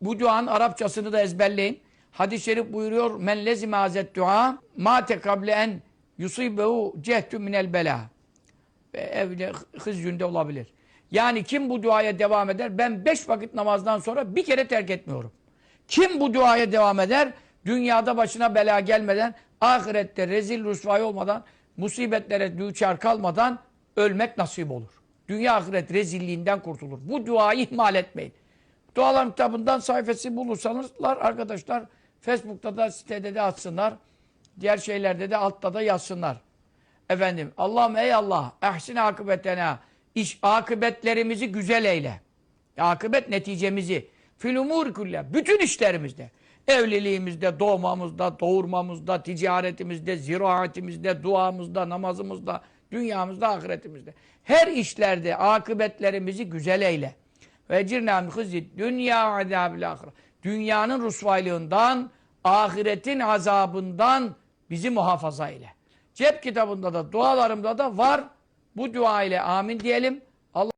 Bu duanın Arapçasını da ezberleyin. Hadis-i şerif buyuruyor men lezime hazet dua ma tekable en yusibehu cehtü minel bela. Evde hızyünde olabilir. Yani kim bu duaya devam eder? Ben beş vakit namazdan sonra bir kere terk etmiyorum. Kim bu duaya devam eder? Dünyada başına bela gelmeden, ahirette rezil rüsvay olmadan, musibetlere düçar kalmadan ölmek nasip olur. Dünya ahiret rezilliğinden kurtulur. Bu duayı ihmal etmeyin. Dualar kitabından sayfası bulursanız arkadaşlar Facebook'ta da sitede de atsınlar. Diğer şeylerde de altta da yazsınlar. Efendim Allah'ım ey Allah ehsin akıbetena iş akıbetlerimizi güzel eyle. Akıbet neticemizi fil umur külle bütün işlerimizde evliliğimizde, doğmamızda, doğurmamızda, ticaretimizde, ziraatimizde, duamızda, namazımızda, dünyamızda, ahiretimizde. Her işlerde akıbetlerimizi güzel eyle. Ve cirnâ hızid dünya azâbil ahire. Dünyanın rusvaylığından, ahiretin azabından bizi muhafaza eyle. Cep kitabında da, dualarımda da var. Bu dua ile amin diyelim. Allah